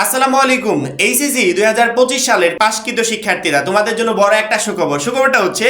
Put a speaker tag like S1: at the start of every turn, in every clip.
S1: আসসালামু আলাইকুম। এইচএসি দুই হাজার পঁচিশ সালের পাশকৃত শিক্ষার্থীরা, তোমাদের জন্য বড় একটা সুখবর। সুখবরটা হচ্ছে,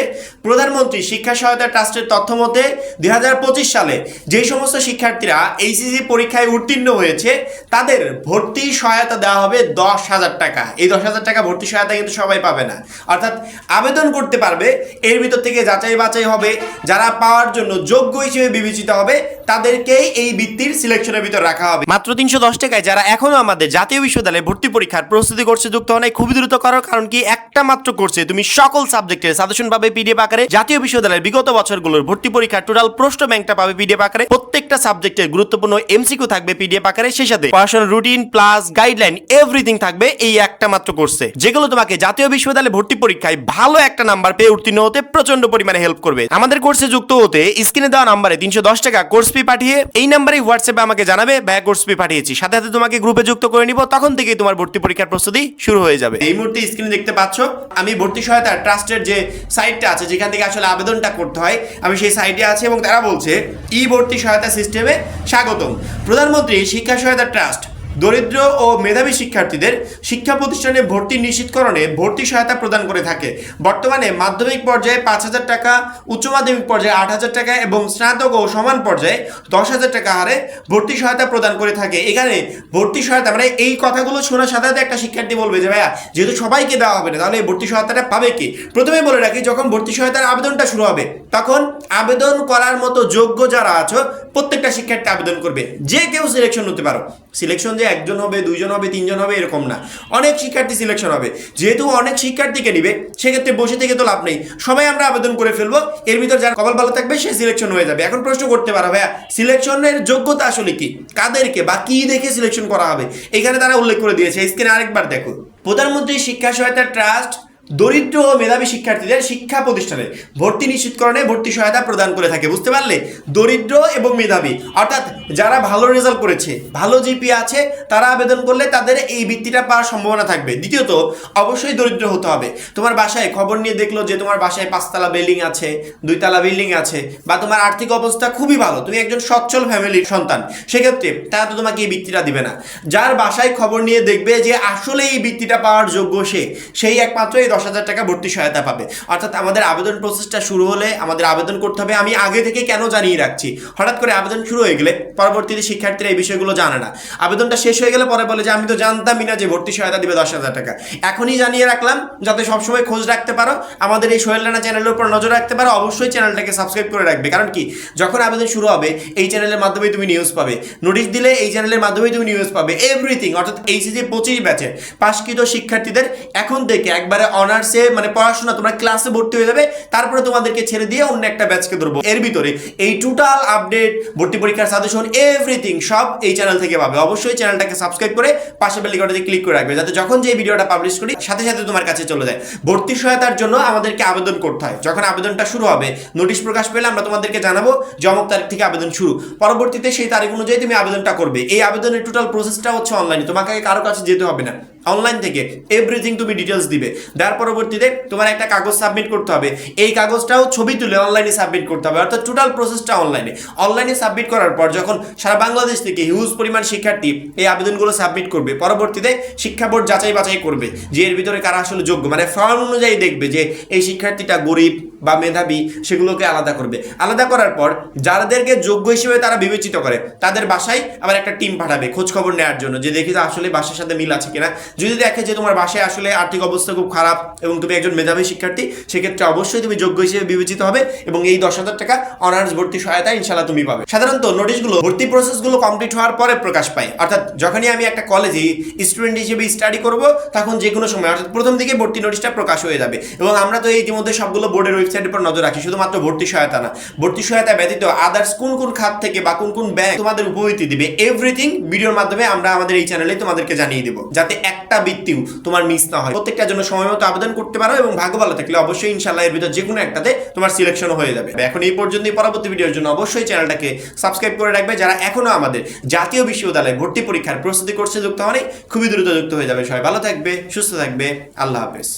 S1: প্রধানমন্ত্রী শিক্ষা সহায়তা ট্রাস্টের তথ্য মতে, দুই হাজার পঁচিশ সালে যেই সমস্ত শিক্ষার্থীরা এইচএসি পরীক্ষায় উত্তীর্ণ হয়েছে, তাদের ভর্তি সহায়তা দেওয়া হবে দশ হাজার টাকা। এই দশ হাজার টাকা ভর্তি সহায়তা কিন্তু সবাই পাবে না। অর্থাৎ আবেদন করতে পারবে, এর ভিতর থেকে যাচাই বাছাই হবে, যারা পাওয়ার জন্য যোগ্য হিসেবে বিবেচিত হবে, তাদেরকেই এই বৃত্তির সিলেকশনের ভিতর রাখা হবে। মাত্র তিনশো দশ টাকায় যারা এখনও আমাদের জাতীয় বিশ্ববিদ্যালয়ে ভর্তি পরীক্ষার প্রস্তুতি করছে, যুক্ত হওয়া খুবই দ্রুত করো কারণ কি? একটা মাত্র কোর্সে তুমি সকল সাবজেক্টের সাজেশন পাবে পিডিএফ আকারে জাতীয় বিশ্ববিদ্যালয়ের বিগত বছরগুলোর ভর্তি পরীক্ষার টোটাল প্রশ্ন ব্যাংকটা পাবে পিডিএফ আকারে। প্রত্যেকটা সাবজেক্টের গুরুত্বপূর্ণ এমসিকিউ থাকবে পিডিএফ আকারে। সেই সাথে পড়াশোনার রুটিন প্লাস গাইডলাইন এভরিথিং থাকবে এই একটা মাত্র কোর্সে যেগুলো তোমাকে জাতীয় বিশ্ববিদ্যালয়ে ভর্তি পরীক্ষায় ভালো একটা নাম্বার পেয়ে উত্তীর্ণ হতে প্রচণ্ড পরিমাণে হেল্প করবে। আমাদের কোর্সে যুক্ত হতে স্ক্রিনে দেওয়া নাম্বারে তিনশো দশ টাকা কোর্স ফি পাঠিয়ে এই নাম্বারে হোয়াটসঅ্যাপে আমাকে জানাবে ব্যয় কোর্স ফি পাঠিয়েছি। সাথে সাথে তোমাকে গ্রুপে যুক্ত করে নিব। তখন থেকেই তোমার ভর্তি পরীক্ষার প্রস্তুতি শুরু হয়ে যাবে। এই মুহূর্তে স্ক্রিনে দেখতে পাচ্ছ, আমি ভর্তি সহায়তা ট্রাস্টের যে সাইটটা আছে, যেখান থেকে আসলে আবেদনটা করতে হয়, আমি সেই সাইটে আছি এবং তারা বলছে ই ভর্তি সহায়তা সিস্টেমে স্বাগতম। প্রধানমন্ত্রী শিক্ষা সহায়তা ট্রাস্ট দরিদ্র ও মেধাবী শিক্ষার্থীদের শিক্ষা প্রতিষ্ঠানে ভর্তি নিশ্চিতকরণে ভর্তি সহায়তা প্রদান করে থাকে। বর্তমানে মাধ্যমিক পর্যায়ে পাঁচ হাজার টাকা, উচ্চ মাধ্যমিক পর্যায়ে আট হাজার টাকা এবং স্নাতক ও সমান পর্যায়ে দশ হাজার টাকা হারে ভর্তি সহায়তা প্রদান করে থাকে। এখানে ভর্তি সহায়তা মানে এই কথাগুলো শোনা সাথে একটা শিক্ষার্থী বলবে যে, ভাইয়া, যেহেতু সবাইকে দেওয়া হবে না, তাহলে এই ভর্তি সহায়তাটা পাবে কি? প্রথমে বলে রাখি, যখন ভর্তি সহায়তার আবেদনটা শুরু হবে, তখন আবেদন করার মতো যোগ্য যারা আছো, প্রত্যেকটা শিক্ষার্থী আবেদন করবে। যে কেউ সিলেকশন হতে পারো। সিলেকশন যে একজন হবে, দুইজন হবে, তিনজন হবে, এরকম না। অনেক শিক্ষার্থী সিলেকশন হবে। যেহেতু অনেক শিক্ষার্থীকে নিবে, সেক্ষেত্রে বসে থেকে তো লাভ নেই। সবাই আমরা আবেদন করে ফেলব। এর ভিতর যার কপাল ভালো থাকবে, সে সিলেকশন হয়ে যাবে। এখন প্রশ্ন করতে পারো, ভাইয়া সিলেকশনের যোগ্যতা আসলে কি? কাদেরকে বা কি দেখে সিলেকশন করা হবে? এখানে তারা উল্লেখ করে দিয়েছে। স্ক্রিনে আরেকবার দেখো। প্রধানমন্ত্রী শিক্ষা সহায়তা ট্রাস্ট দরিদ্র ও মেধাবী শিক্ষার্থীদের শিক্ষা প্রতিষ্ঠানে ভর্তি নিশ্চিতকরণে ভর্তি সহায়তা প্রদান করে থাকে, বুঝতে পারলে? দরিদ্র এবং মেধাবী, অর্থাৎ যারা ভালো রেজাল্ট করেছে, ভালো জিপি আছে, তারা আবেদন করলে তাদের এই বৃত্তিটা পাওয়ার সম্ভাবনা থাকবে। দ্বিতীয়ত, অবশ্যই দরিদ্র হতে হবে। তোমার বাসায় খবর নিয়ে দেখল যে তোমার বাসায় পাঁচতলা বিল্ডিং আছে, দুইতলা বিল্ডিং আছে, বা তোমার আর্থিক অবস্থা খুবই ভালো, তুমি একজন সচ্ছল ফ্যামিলির সন্তান, সেক্ষেত্রে তারা তো তোমাকে এই বৃত্তিটা দিবে না। যার বাসায় খবর নিয়ে দেখবে যে আসলে এই বৃত্তিটা পাওয়ার যোগ্য সে, সেই একমাত্র এই দশ হাজার টাকা ভর্তি সহায়তা পাবে। অর্থাৎ আমাদের আবেদন প্রসেসটা শুরু হলে আমাদের আবেদন করতে হবে। আমি আগে থেকে কেন জানিয়ে রাখছি? হঠাৎ করে আবেদন শুরু হয়ে গেলে পরবর্তীতে শিক্ষার্থীরা এই বিষয়গুলো জানে না। আবেদনটা শেষ হয়ে গেলে পরে বলে যে, আমি তো জানতামই না যে ভর্তি সহায়তা দিবে দশ হাজার টাকা। এখনই জানিয়ে রাখলাম, যাতে সবসময় খোঁজ রাখতে পারো। আমাদের এই সোহেল রানা চ্যানেলের উপর নজর রাখতে পারো। অবশ্যই চ্যানেলটাকে সাবস্ক্রাইব করে রাখবে। কারণ কি? যখন আবেদন শুরু হবে, এই চ্যানেলের মাধ্যমে তুমি নিউজ পাবে। নোটিশ দিলে এই চ্যানেলের মাধ্যমে তুমি নিউজ পাবে। এভরিথিং অর্থাৎ এইচএসি পঁচিশ ব্যাচে পাশকৃত শিক্ষার্থীদের এখন থেকে একবারে অনার্সে মানে পড়াশোনা, তোমরা ক্লাসে ভর্তি হয়ে যাবে, তারপরে তোমাদেরকে ছেড়ে দিয়ে অন্য একটা ব্যাচকে ধরবো। এর ভিতরে এই টোটাল আপডেট ভর্তি পরীক্ষার সাজেশন এভরিথিং সব এই চ্যানেল থেকে পাবে। অবশ্যই চ্যানেলটাকে সাবস্ক্রাইব করে পাশে বেলিকটাতে ক্লিক করে রাখবে, যাতে যখন যে ভিডিওটা পাবলিশ করি, সাথে সাথে তোমার কাছে চলে যায়। ভর্তি সহায়তার জন্য আমাদেরকে আবেদন করতে হয়। যখন আবেদনটা শুরু হবে নোটিশ প্রকাশ পেলে আমরা তোমাদেরকে জানাব যে অমুক তারিখ থেকে আবেদন শুরু। পরবর্তীতে সেই তারিখ অনুযায়ী তুমি আবেদনটা করবে। এই আবেদনের টোটাল প্রসেসটা হচ্ছে অনলাইনে তোমাকে কারও কাছে যেতে হবে না। অনলাইন থেকে এভরিথিং তুমি ডিটেলস দিবে। দেওয়ার পরবর্তীতে তোমার একটা কাগজ সাবমিট করতে হবে। এই কাগজটাও ছবি তুলে অনলাইনে সাবমিট করতে হবে। অর্থাৎ টোটাল প্রসেসটা অনলাইনে অনলাইনে সাবমিট করার পর যখন সারা বাংলাদেশ থেকে হিউজ পরিমাণ শিক্ষার্থী এই আবেদনগুলো সাবমিট করবে, পরবর্তীতে শিক্ষা বোর্ড যাচাই বাছাই করবে যে এর ভিতরে কারা আসলে যোগ্য। মানে ফর্ম অনুযায়ী দেখবে যে এই শিক্ষার্থীটা গরিব বা মেধাবী, সেগুলোকে আলাদা করবে। আলাদা করার পর যাদেরকে যোগ্য হিসেবে তারা বিবেচিত করে, তাদের বাসায় আবার একটা টিম পাঠাবে খোঁজ খবর নেওয়ার জন্য। যে দেখি আসলে বাসার সাথে মিল আছে কিনা। যদি দেখে যে তোমার বাসায় আসলে আর্থিক অবস্থা খুব খারাপ এবং তুমি একজন মেধাবী শিক্ষার্থী, সেক্ষেত্রে অবশ্যই তুমি যোগ্য হিসেবে বিবেচিত হবে এবং এই দশ হাজার টাকা অনার্স ভর্তি সহায়তা ইনশাল্লাহ তুমি পাবে। সাধারণত নোটিশগুলো ভর্তি প্রসেসগুলো কমপ্লিট হওয়ার পরে প্রকাশ পায়। অর্থাৎ যখনই আমি একটা কলেজে স্টুডেন্ট হিসেবে স্টাডি করব, তখন যে কোনো সময়, অর্থাৎ প্রথম দিকে ভর্তি নোটিশটা প্রকাশ হয়ে যাবে। এবং আমরা তো ইতিমধ্যে সবগুলো বোর্ডের ওয়েবসাইটের উপর নজর রাখি, শুধুমাত্র ভর্তি সহায়তা না। ভর্তি সহায়তা ব্যতীত আদার্স কোন কোন খাত থেকে বা কোন কোন ব্যাংক তোমাদের উপবৃত্তি দিবে এভরিথিং ভিডিওর মাধ্যমে আমরা আমাদের এই চ্যানেলে তোমাদেরকে জানিয়ে দেবো। যাতে একটা বৃত্তিও তোমার মিস না হয়। প্রত্যেকটার জন্য সময় মতো আবেদন করতে পারো এবং ভাগ্য ভালো থাকলে অবশ্যই ইনশাল্লাহ এর ভিতর যে কোনো একটাতে তোমার সিলেকশন হয়ে যাবে। এখন এই পর্যন্তই। পরবর্তী ভিডিওর জন্য অবশ্যই চ্যানেলটাকে সাবস্ক্রাইব করে রাখবে। যারা এখনও আমাদের জাতীয় বিশ্ববিদ্যালয়ে ভর্তি পরীক্ষার প্রস্তুতি করছে যুক্ত হওয়া খুবই দ্রুত যুক্ত হয়ে যাবে। সবাই ভালো থাকবে, সুস্থ থাকবে। আল্লাহ হাফেজ।